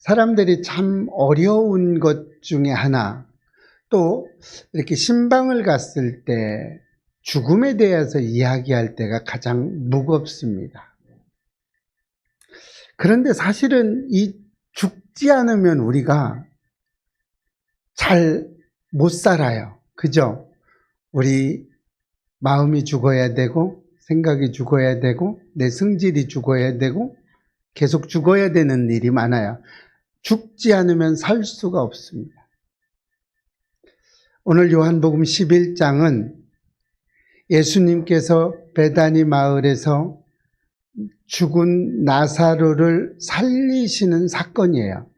사람들이 참 어려운 것 중에 하나, 또 이렇게 신방을 갔을 때 죽음에 대해서 이야기할 때가 가장 무겁습니다. 그런데 사실은 이 죽지 않으면 우리가 잘 못 살아요. 그죠? 우리 마음이 죽어야 되고, 생각이 죽어야 되고, 내 성질이 죽어야 되고, 계속 죽어야 되는 일이 많아요. 죽지 않으면 살 수가 없습니다. 오늘 요한복음 11장은 예수님께서 베다니 마을에서 죽은 나사로를 살리시는 사건이에요.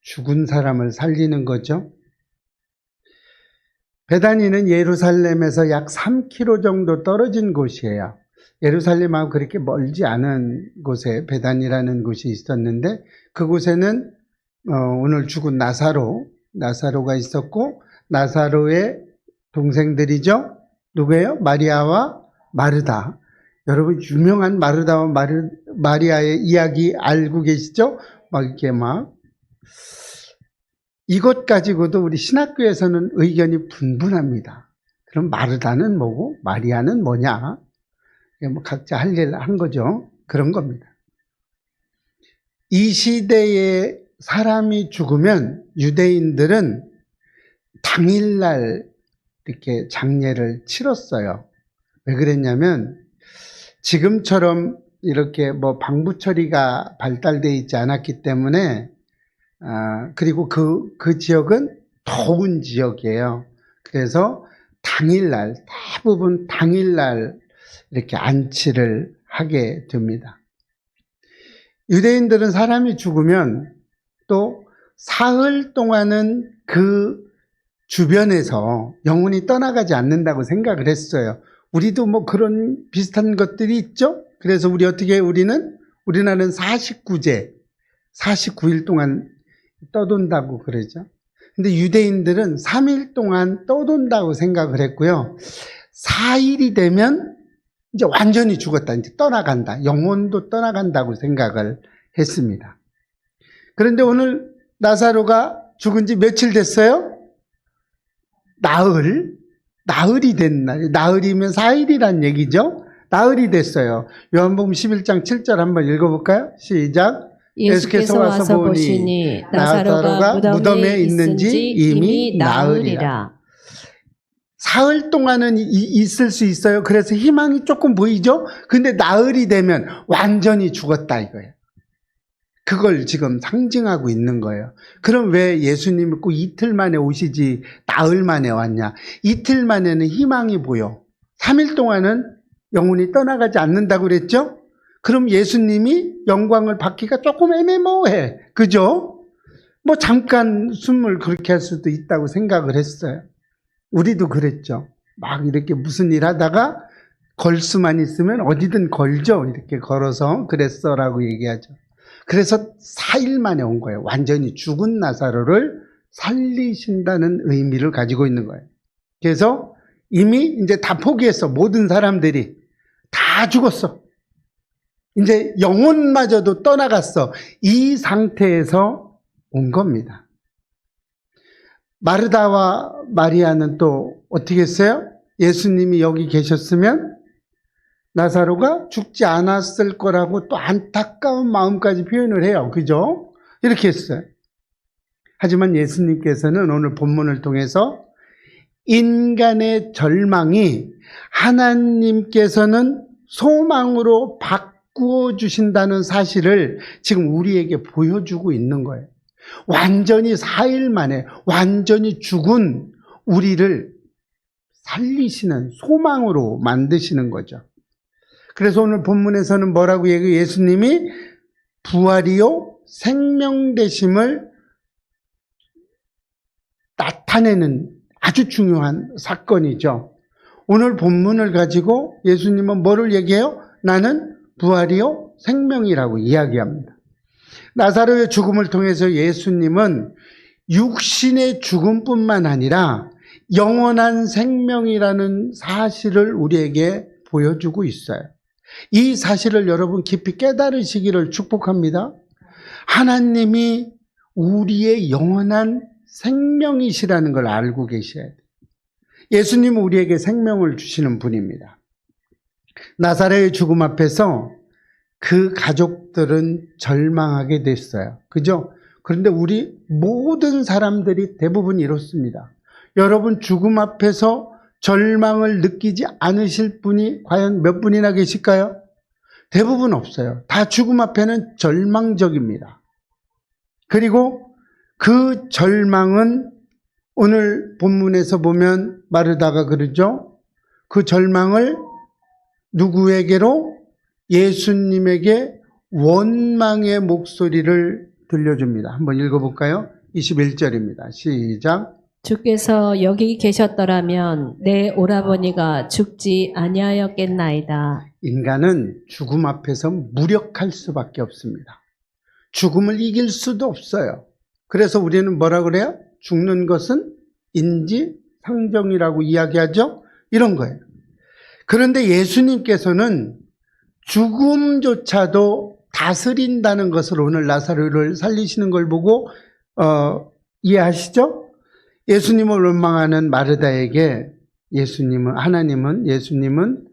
죽은 사람을 살리는 거죠. 베다니는 예루살렘에서 약 3km 정도 떨어진 곳이에요. 예루살렘하고 그렇게 멀지 않은 곳에 베단이라는 곳이 있었는데 그곳에는 어, 오늘 죽은 나사로 나사로가 있었고 나사로의 동생들이죠. 누구예요? 마리아와 마르다. 여러분 유명한 마르다와 마르, 마리아의 이야기 알고 계시죠? 막 이렇게 막 이것 가지고도 우리 신학교에서는 의견이 분분합니다. 그럼 마르다는 뭐고 마리아는 뭐냐? 뭐 각자 할 일 한 거죠. 그런 겁니다. 이 시대에 사람이 죽으면 유대인들은 당일날 이렇게 장례를 치렀어요. 왜 그랬냐면 지금처럼 이렇게 뭐 방부 처리가 발달되어 있지 않았기 때문에 아, 그리고 그, 그 지역은 더운 지역이에요. 그래서 당일날, 대부분 당일날 이렇게 안치를 하게 됩니다. 유대인들은 사람이 죽으면 또 사흘 동안은 그 주변에서 영혼이 떠나가지 않는다고 생각을 했어요. 우리도 뭐 그런 비슷한 것들이 있죠? 그래서 우리 어떻게 우리는 우리나라는 49제, 49일 동안 떠돈다고 그러죠. 근데 유대인들은 3일 동안 떠돈다고 생각을 했고요. 4일이 되면 이제 완전히 죽었다. 이제 떠나간다. 영혼도 떠나간다고 생각을 했습니다. 그런데 오늘 나사로가 죽은 지 며칠 됐어요? 나흘. 나흘이 된 날. 나흘이면 4일이란 얘기죠? 나흘이 됐어요. 요한복음 11장 7절 한번 읽어볼까요? 시작. 예수께서 와서 보시니 나사로가 무덤에 있는지 이미 나으리라. 사흘 동안은 이- 있을 수 있어요. 그래서 희망이 조금 보이죠? 근데 나흘이 되면 완전히 죽었다 이거예요. 그걸 지금 상징하고 있는 거예요. 그럼 왜 예수님이 꼭 이틀 만에 오시지 나흘 만에 왔냐? 이틀 만에는 희망이 보여. 3일 동안은 영혼이 떠나가지 않는다고 그랬죠? 그럼 예수님이 영광을 받기가 조금 애매모호해. 그죠? 뭐 잠깐 숨을 그렇게 할 수도 있다고 생각을 했어요. 우리도 그랬죠. 막 이렇게 무슨 일 하다가 걸 수만 있으면 어디든 걸죠. 이렇게 걸어서 그랬어 라고 얘기하죠. 그래서 4일 만에 온 거예요. 완전히 죽은 나사로를 살리신다는 의미를 가지고 있는 거예요. 그래서 이미 이제 다 포기했어. 모든 사람들이 다 죽었어. 이제 영혼마저도 떠나갔어. 이 상태에서 온 겁니다. 마르다와 마리아는 또 어떻게 했어요? 예수님이 여기 계셨으면 나사로가 죽지 않았을 거라고 또 안타까운 마음까지 표현을 해요. 그죠? 이렇게 했어요. 하지만 예수님께서는 오늘 본문을 통해서 인간의 절망이 하나님께서는 소망으로 바꾸어 주신다는 사실을 지금 우리에게 보여주고 있는 거예요. 완전히 4일 만에 완전히 죽은 우리를 살리시는 소망으로 만드시는 거죠. 그래서 오늘 본문에서는 뭐라고 얘기해요? 예수님이 부활이요 생명되심을 나타내는 아주 중요한 사건이죠. 오늘 본문을 가지고 예수님은 뭐를 얘기해요? 나는 부활이요 생명이라고 이야기합니다. 나사로의 죽음을 통해서 예수님은 육신의 죽음뿐만 아니라 영원한 생명이라는 사실을 우리에게 보여주고 있어요. 이 사실을 여러분 깊이 깨달으시기를 축복합니다. 하나님이 우리의 영원한 생명이시라는 걸 알고 계셔야 돼요. 예수님은 우리에게 생명을 주시는 분입니다. 나사렛의 죽음 앞에서 그 가족들은 절망하게 됐어요. 그죠? 그런데 우리 모든 사람들이 대부분 이렇습니다. 여러분 죽음 앞에서 절망을 느끼지 않으실 분이 과연 몇 분이나 계실까요? 대부분 없어요. 다 죽음 앞에는 절망적입니다. 그리고 그 절망은 오늘 본문에서 보면 마르다가 그러죠. 그 절망을 누구에게로? 예수님에게 원망의 목소리를 들려줍니다. 한번 읽어볼까요? 21절입니다. 시작. 주께서 여기 계셨더라면 내 오라버니가 죽지 아니하였겠나이다. 인간은 죽음 앞에서 무력할 수밖에 없습니다. 죽음을 이길 수도 없어요. 그래서 우리는 뭐라 그래요? 죽는 것은 인지 상정이라고 이야기하죠? 이런 거예요. 그런데 예수님께서는 죽음조차도 다스린다는 것을 오늘 나사로를 살리시는 걸 보고 어, 이해하시죠? 예수님을 원망하는 마르다에게 예수님은 하나님은 예수님은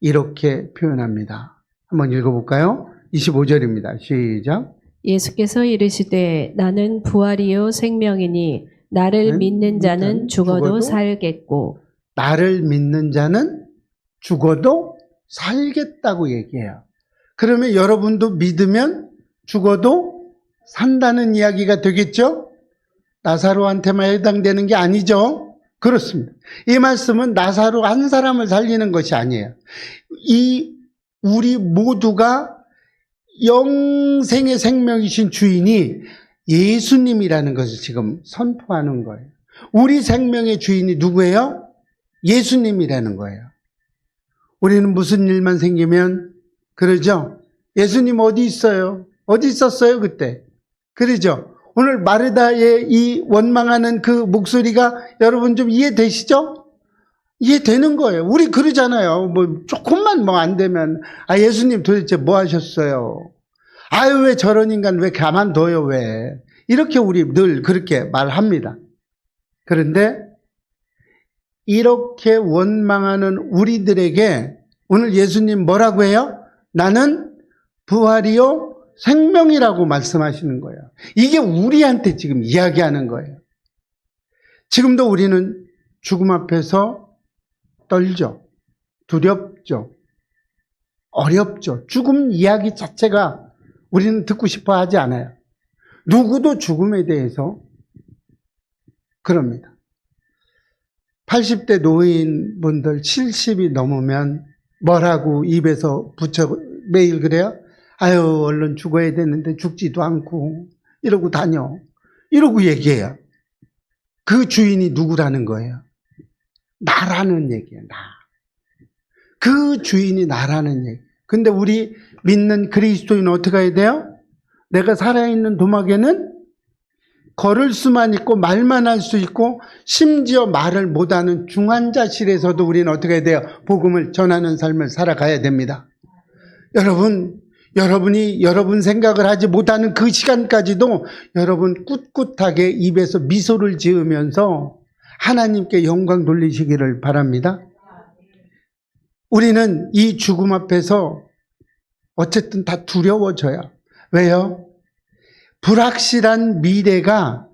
이렇게 표현합니다. 한번 읽어볼까요? 25절입니다. 시작. 예수께서 이르시되 나는 부활이요 생명이니 나를 는 믿는 자는 죽어도 죽어도 살겠고 나를 믿는 자는 죽어도 살겠다고 얘기해요. 그러면 여러분도 믿으면 죽어도 산다는 이야기가 되겠죠? 나사로한테만 해당되는 게 아니죠? 그렇습니다. 이 말씀은 나사로 한 사람을 살리는 것이 아니에요. 이 우리 모두가 영생의 생명이신 주인이 예수님이라는 것을 지금 선포하는 거예요. 우리 생명의 주인이 누구예요? 예수님이라는 거예요. 우리는 무슨 일만 생기면 그러죠? 예수님 어디 있어요? 어디 있었어요, 그때? 그러죠? 오늘 마르다의 이 원망하는 그 목소리가 여러분 좀 이해되시죠? 이해되는 거예요. 우리 그러잖아요. 뭐 조금만 뭐 안 되면 아 예수님 도대체 뭐 하셨어요? 아유 왜 저런 인간 왜 가만둬요 왜? 이렇게 우리 늘 그렇게 말합니다. 그런데 이렇게 원망하는 우리들에게 오늘 예수님 뭐라고 해요? 나는 부활이요 생명이라고 말씀하시는 거예요. 이게 우리한테 지금 이야기하는 거예요. 지금도 우리는 죽음 앞에서 떨죠. 두렵죠. 어렵죠. 죽음 이야기 자체가 우리는 듣고 싶어 하지 않아요. 누구도 죽음에 대해서 그럽니다. 80대 노인분들 70이 넘으면 뭐라고 입에서 붙여 매일 그래요? 아유, 얼른 죽어야 되는데 죽지도 않고 이러고 다녀. 이러고 얘기해요. 그 주인이 누구라는 거예요? 나라는 얘기예요, 나. 그 주인이 나라는 얘기. 근데 우리 믿는 그리스도인은 어떻게 해야 돼요? 내가 살아있는 도막에는 걸을 수만 있고 말만 할 수 있고 심지어 말을 못하는 중환자실에서도 우리는 어떻게 돼요? 복음을 전하는 삶을 살아가야 됩니다. 여러분, 여러분이 여러분 생각을 하지 못하는 그 시간까지도 여러분 꿋꿋하게 입에서 미소를 지으면서 하나님께 영광 돌리시기를 바랍니다. 우리는 이 죽음 앞에서 어쨌든 다 두려워져요. 왜요? 불확실한 미래가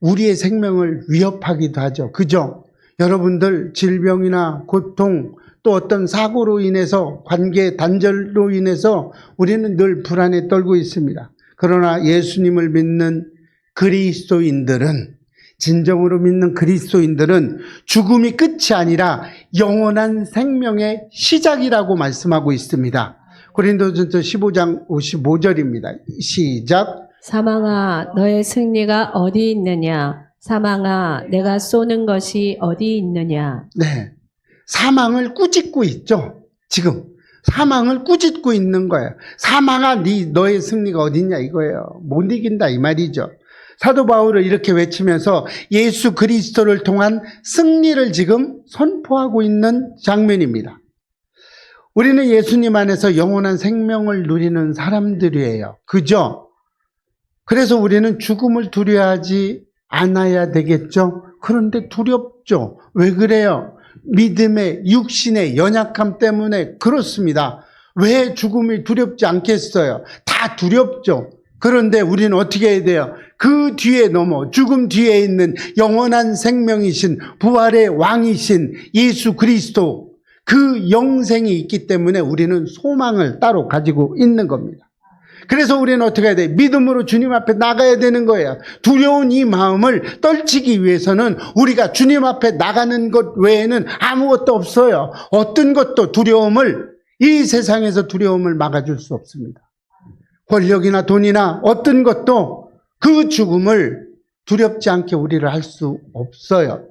우리의 생명을 위협하기도 하죠. 그죠? 여러분들 질병이나 고통 또 어떤 사고로 인해서 관계 단절로 인해서 우리는 늘 불안에 떨고 있습니다. 그러나 예수님을 믿는 그리스도인들은 진정으로 믿는 그리스도인들은 죽음이 끝이 아니라 영원한 생명의 시작이라고 말씀하고 있습니다. 고린도전서 15장 55절입니다. 시작. 사망아 너의 승리가 어디 있느냐 사망아 내가 쏘는 것이 어디 있느냐 네. 사망을 꾸짖고 있죠. 지금 사망을 꾸짖고 있는 거예요. 사망아 네 너의 승리가 어딨냐 이거예요. 못 이긴다 이 말이죠. 사도 바울을 이렇게 외치면서 예수 그리스도를 통한 승리를 지금 선포하고 있는 장면입니다. 우리는 예수님 안에서 영원한 생명을 누리는 사람들이에요. 그죠? 그래서 우리는 죽음을 두려워하지 않아야 되겠죠? 그런데 두렵죠. 왜 그래요? 믿음의 육신의 연약함 때문에 그렇습니다. 왜 죽음이 두렵지 않겠어요? 다 두렵죠. 그런데 우리는 어떻게 해야 돼요? 그 뒤에 넘어 죽음 뒤에 있는 영원한 생명이신 부활의 왕이신 예수 그리스도 그 영생이 있기 때문에 우리는 소망을 따로 가지고 있는 겁니다. 그래서 우리는 어떻게 해야 돼? 믿음으로 주님 앞에 나가야 되는 거예요. 두려운 이 마음을 떨치기 위해서는 우리가 주님 앞에 나가는 것 외에는 아무것도 없어요. 어떤 것도 두려움을, 이 세상에서 두려움을 막아줄 수 없습니다. 권력이나 돈이나 어떤 것도 그 죽음을 두렵지 않게 우리를 할 수 없어요.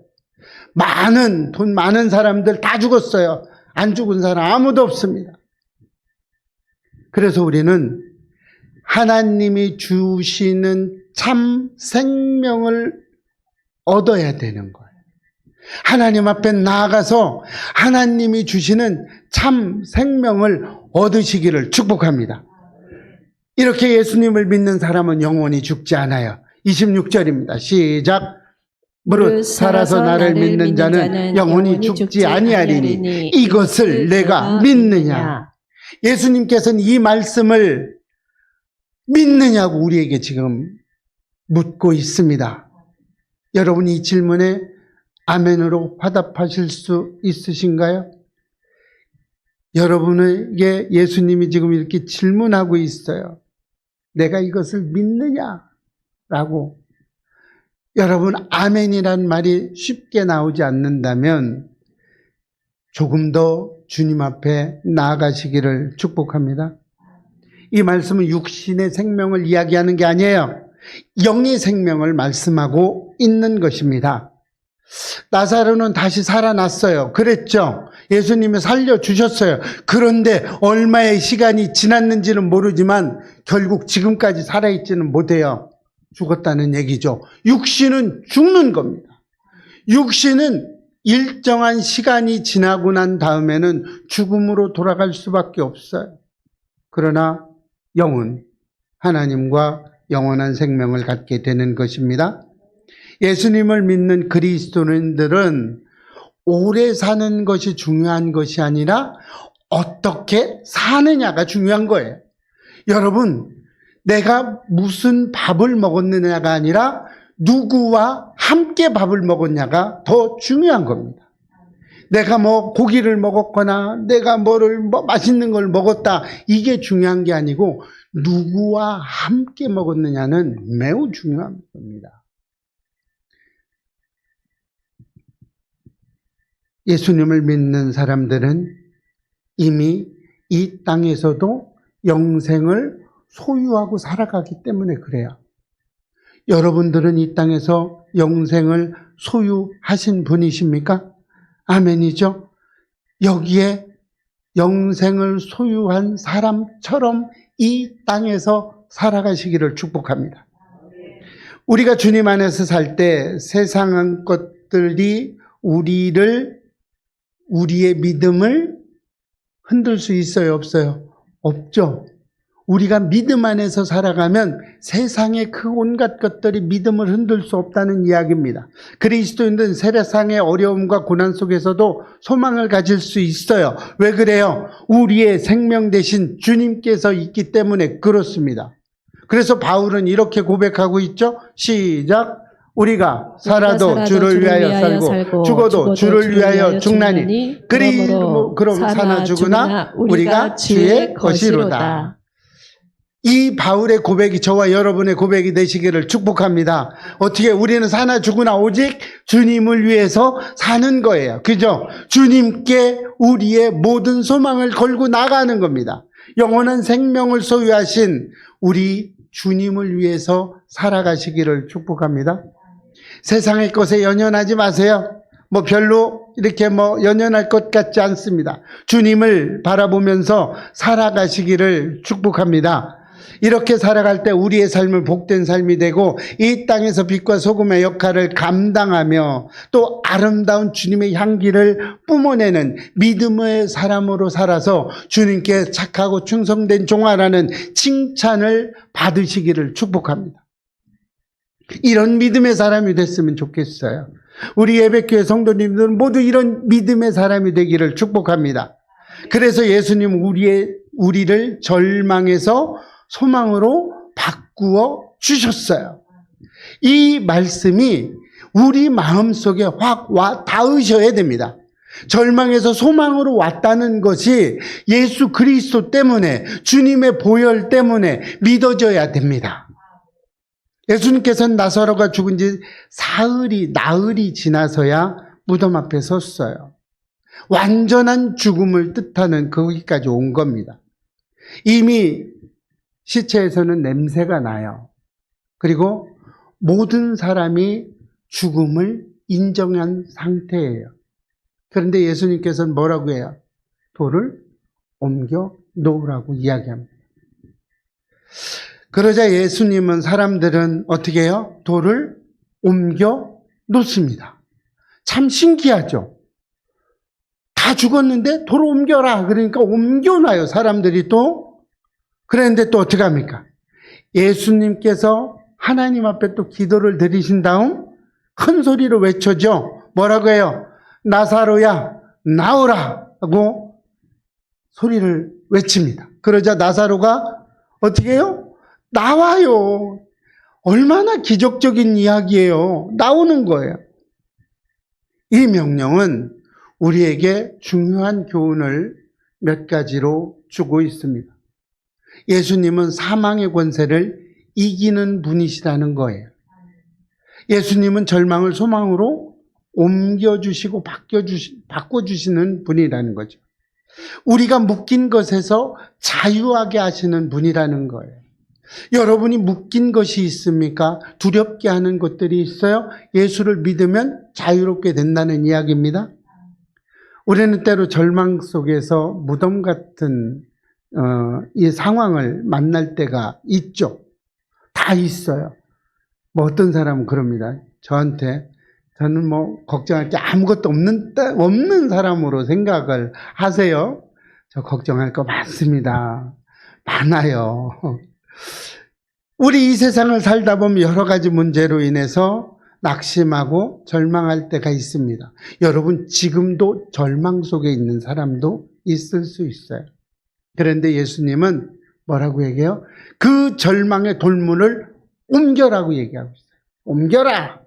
많은, 돈 많은 사람들 다 죽었어요. 안 죽은 사람 아무도 없습니다. 그래서 우리는 하나님이 주시는 참 생명을 얻어야 되는 거예요. 하나님 앞에 나아가서 하나님이 주시는 참 생명을 얻으시기를 축복합니다. 이렇게 예수님을 믿는 사람은 영원히 죽지 않아요. 26절입니다. 시작. 무릇 살아서 나를 믿는 자는 영원히 죽지 아니하리니 이것을 내가 믿느냐. 예수님께서는 이 말씀을 믿느냐고 우리에게 지금 묻고 있습니다. 여러분 이 질문에 아멘으로 화답하실 수 있으신가요? 여러분에게 예수님이 지금 이렇게 질문하고 있어요. 내가 이것을 믿느냐? 라고. 여러분, 아멘이란 말이 쉽게 나오지 않는다면 조금 더 주님 앞에 나아가시기를 축복합니다. 이 말씀은 육신의 생명을 이야기하는 게 아니에요. 영의 생명을 말씀하고 있는 것입니다. 나사로는 다시 살아났어요. 그랬죠. 예수님이 살려주셨어요. 그런데 얼마의 시간이 지났는지는 모르지만 결국 지금까지 살아있지는 못해요. 죽었다는 얘기죠. 육신은 죽는 겁니다. 육신은 일정한 시간이 지나고 난 다음에는 죽음으로 돌아갈 수밖에 없어요. 그러나 영은 하나님과 영원한 생명을 갖게 되는 것입니다. 예수님을 믿는 그리스도인들은 오래 사는 것이 중요한 것이 아니라 어떻게 사느냐가 중요한 거예요. 여러분, 내가 무슨 밥을 먹었느냐가 아니라 누구와 함께 밥을 먹었냐가 더 중요한 겁니다. 내가 뭐 고기를 먹었거나 내가 뭐를 뭐 맛있는 걸 먹었다 이게 중요한 게 아니고 누구와 함께 먹었느냐는 매우 중요한 겁니다. 예수님을 믿는 사람들은 이미 이 땅에서도 영생을 소유하고 살아가기 때문에 그래요. 여러분들은 이 땅에서 영생을 소유하신 분이십니까? 아멘이죠? 여기에 영생을 소유한 사람처럼 이 땅에서 살아가시기를 축복합니다. 우리가 주님 안에서 살 때 세상 것들이 우리를 우리의 믿음을 흔들 수 있어요, 없어요? 없죠. 우리가 믿음 안에서 살아가면 세상의 그 온갖 것들이 믿음을 흔들 수 없다는 이야기입니다. 그리스도인들은 세상의 어려움과 고난 속에서도 소망을 가질 수 있어요. 왜 그래요? 우리의 생명 대신 주님께서 있기 때문에 그렇습니다. 그래서 바울은 이렇게 고백하고 있죠. 시작. 우리가 살아도 주를 위하여 살고 죽어도 주를 위하여 죽나니 그러므로 그럼 사나 죽으나 우리가 주의 것이로다. 이 바울의 고백이 저와 여러분의 고백이 되시기를 축복합니다. 어떻게 우리는 사나 죽으나 오직 주님을 위해서 사는 거예요. 그죠? 주님께 우리의 모든 소망을 걸고 나가는 겁니다. 영원한 생명을 소유하신 우리 주님을 위해서 살아가시기를 축복합니다. 세상의 것에 연연하지 마세요. 뭐 별로 이렇게 뭐 연연할 것 같지 않습니다. 주님을 바라보면서 살아가시기를 축복합니다. 이렇게 살아갈 때 우리의 삶은 복된 삶이 되고 이 땅에서 빛과 소금의 역할을 감당하며 또 아름다운 주님의 향기를 뿜어내는 믿음의 사람으로 살아서 주님께 착하고 충성된 종아라는 칭찬을 받으시기를 축복합니다. 이런 믿음의 사람이 됐으면 좋겠어요. 우리 예배교회 성도님들은 모두 이런 믿음의 사람이 되기를 축복합니다. 그래서 예수님 우리의 우리를 절망에서 소망으로 바꾸어 주셨어요. 이 말씀이 우리 마음 속에 확 와 닿으셔야 됩니다. 절망에서 소망으로 왔다는 것이 예수 그리스도 때문에 주님의 보혈 때문에 믿어져야 됩니다. 예수님께서는 나사로가 죽은 지 사흘이 나흘이 지나서야 무덤 앞에 섰어요. 완전한 죽음을 뜻하는 거기까지 온 겁니다. 이미 시체에서는 냄새가 나요. 그리고 모든 사람이 죽음을 인정한 상태예요. 그런데 예수님께서는 뭐라고 해요? 돌을 옮겨 놓으라고 이야기합니다. 그러자 예수님은 사람들은 어떻게 해요? 돌을 옮겨 놓습니다. 참 신기하죠? 다 죽었는데 돌을 옮겨라. 그러니까 옮겨놔요. 사람들이 또. 그랬는데 또 어떻게 합니까? 예수님께서 하나님 앞에 또 기도를 드리신 다음 큰 소리로 외쳐죠. 뭐라고 해요? 나사로야, 나오라! 하고 소리를 외칩니다. 그러자 나사로가 어떻게 해요? 나와요. 얼마나 기적적인 이야기예요. 나오는 거예요. 이 명령은 우리에게 중요한 교훈을 몇 가지로 주고 있습니다. 예수님은 사망의 권세를 이기는 분이시라는 거예요. 예수님은 절망을 소망으로 옮겨주시고 바뀌어주시, 바꿔주시는 분이라는 거죠. 우리가 묶인 것에서 자유하게 하시는 분이라는 거예요. 여러분이 묶인 것이 있습니까? 두렵게 하는 것들이 있어요? 예수를 믿으면 자유롭게 된다는 이야기입니다. 우리는 때로 절망 속에서 무덤 같은 어, 이 상황을 만날 때가 있죠. 다 있어요. 뭐 어떤 사람은 그럽니다. 저한테 저는 뭐 걱정할 게 아무것도 없는 없는 사람으로 생각을 하세요. 저 걱정할 거 많습니다. 많아요. 우리 이 세상을 살다 보면 여러 가지 문제로 인해서 낙심하고 절망할 때가 있습니다. 여러분 지금도 절망 속에 있는 사람도 있을 수 있어요. 그런데 예수님은 뭐라고 얘기해요? 그 절망의 돌문을 옮겨라고 얘기하고 있어요. 옮겨라!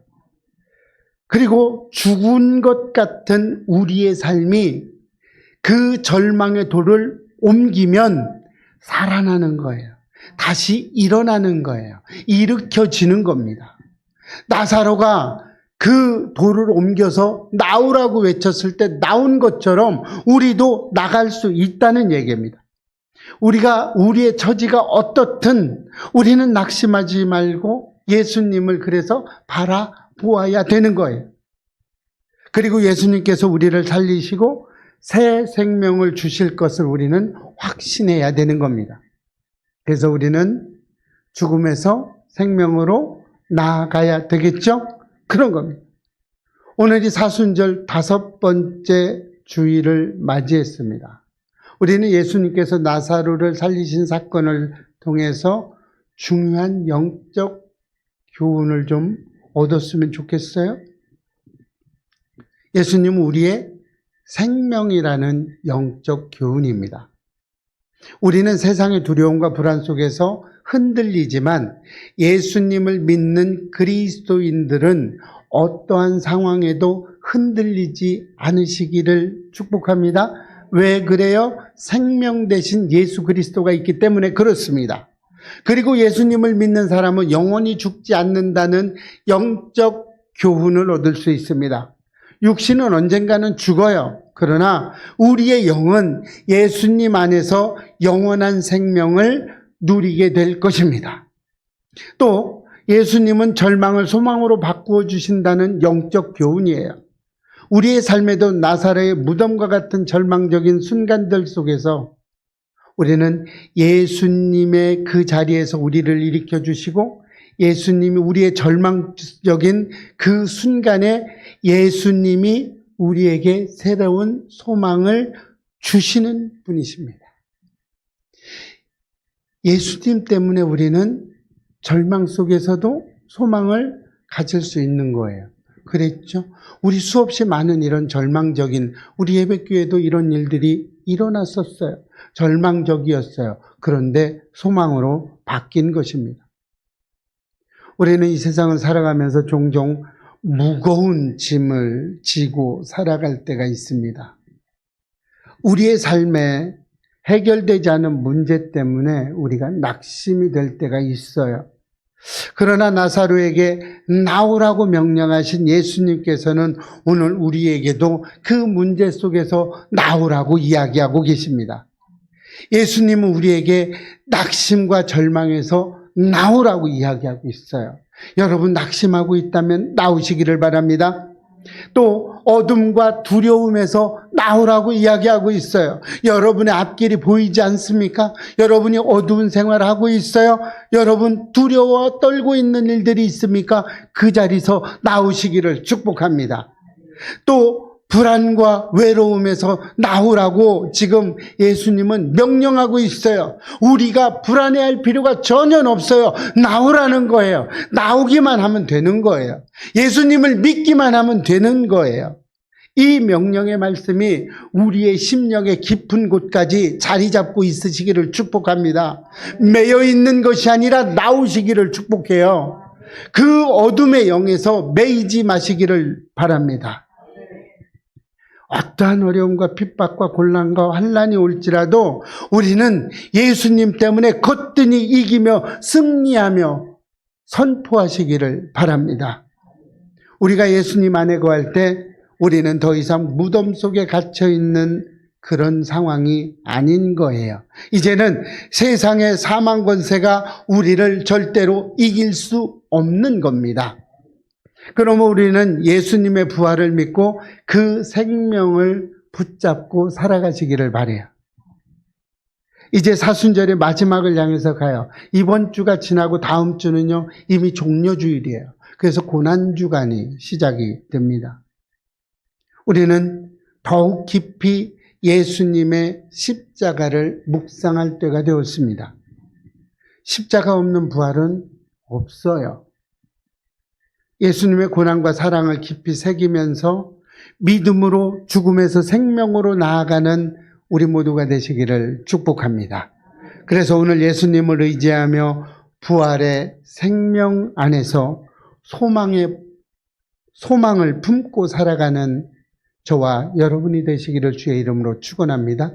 그리고 죽은 것 같은 우리의 삶이 그 절망의 돌을 옮기면 살아나는 거예요. 다시 일어나는 거예요. 일으켜지는 겁니다. 나사로가 그 돌을 옮겨서 나오라고 외쳤을 때 나온 것처럼 우리도 나갈 수 있다는 얘기입니다. 우리가 우리의 처지가 어떻든 우리는 낙심하지 말고 예수님을 그래서 바라보아야 되는 거예요. 그리고 예수님께서 우리를 살리시고 새 생명을 주실 것을 우리는 확신해야 되는 겁니다. 그래서 우리는 죽음에서 생명으로 나아가야 되겠죠? 그런 겁니다. 오늘이 사순절 다섯 번째 주일을 맞이했습니다. 우리는 예수님께서 나사로를 살리신 사건을 통해서 중요한 영적 교훈을 좀 얻었으면 좋겠어요. 예수님은 우리의 생명이라는 영적 교훈입니다. 우리는 세상의 두려움과 불안 속에서 흔들리지만 예수님을 믿는 그리스도인들은 어떠한 상황에도 흔들리지 않으시기를 축복합니다. 왜 그래요? 생명 대신 예수 그리스도가 있기 때문에 그렇습니다. 그리고 예수님을 믿는 사람은 영원히 죽지 않는다는 영적 교훈을 얻을 수 있습니다. 육신은 언젠가는 죽어요. 그러나 우리의 영은 예수님 안에서 영원한 생명을 누리게 될 것입니다. 또 예수님은 절망을 소망으로 바꾸어 주신다는 영적 교훈이에요. 우리의 삶에도 나사로의 무덤과 같은 절망적인 순간들 속에서 우리는 예수님의 그 자리에서 우리를 일으켜 주시고 예수님이 우리의 절망적인 그 순간에 예수님이 우리에게 새로운 소망을 주시는 분이십니다. 예수님 때문에 우리는 절망 속에서도 소망을 가질 수 있는 거예요. 그랬죠? 우리 수없이 많은 이런 절망적인 우리 예배교회도 이런 일들이 일어났었어요. 절망적이었어요. 그런데 소망으로 바뀐 것입니다. 우리는 이 세상을 살아가면서 종종 무거운 짐을 지고 살아갈 때가 있습니다. 우리의 삶에 해결되지 않은 문제 때문에 우리가 낙심이 될 때가 있어요. 그러나 나사로에게 나오라고 명령하신 예수님께서는 오늘 우리에게도 그 문제 속에서 나오라고 이야기하고 계십니다. 예수님은 우리에게 낙심과 절망에서 나오라고 이야기하고 있어요. 여러분 낙심하고 있다면 나오시기를 바랍니다. 또 어둠과 두려움에서 나오라고 이야기하고 있어요. 여러분의 앞길이 보이지 않습니까? 여러분이 어두운 생활을 하고 있어요. 여러분 두려워 떨고 있는 일들이 있습니까? 그 자리에서 나오시기를 축복합니다. 또 불안과 외로움에서 나오라고 지금 예수님은 명령하고 있어요. 우리가 불안해할 필요가 전혀 없어요. 나오라는 거예요. 나오기만 하면 되는 거예요. 예수님을 믿기만 하면 되는 거예요. 이 명령의 말씀이 우리의 심령의 깊은 곳까지 자리 잡고 있으시기를 축복합니다. 매여 있는 것이 아니라 나오시기를 축복해요. 그 어둠의 영에서 매이지 마시기를 바랍니다. 어떠한 어려움과 핍박과 곤란과 환란이 올지라도 우리는 예수님 때문에 거뜬히 이기며 승리하며 선포하시기를 바랍니다. 우리가 예수님 안에 거할 때 우리는 더 이상 무덤 속에 갇혀 있는 그런 상황이 아닌 거예요. 이제는 세상의 사망 권세가 우리를 절대로 이길 수 없는 겁니다. 그러면 우리는 예수님의 부활을 믿고 그 생명을 붙잡고 살아가시기를 바래요. 이제 사순절의 마지막을 향해서 가요. 이번 주가 지나고 다음 주는요, 이미 종료주일이에요. 그래서 고난주간이 시작이 됩니다. 우리는 더욱 깊이 예수님의 십자가를 묵상할 때가 되었습니다. 십자가 없는 부활은 없어요. 예수님의 고난과 사랑을 깊이 새기면서 믿음으로 죽음에서 생명으로 나아가는 우리 모두가 되시기를 축복합니다. 그래서 오늘 예수님을 의지하며 부활의 생명 안에서 소망의 소망을 품고 살아가는 저와 여러분이 되시기를 주의 이름으로 축원합니다.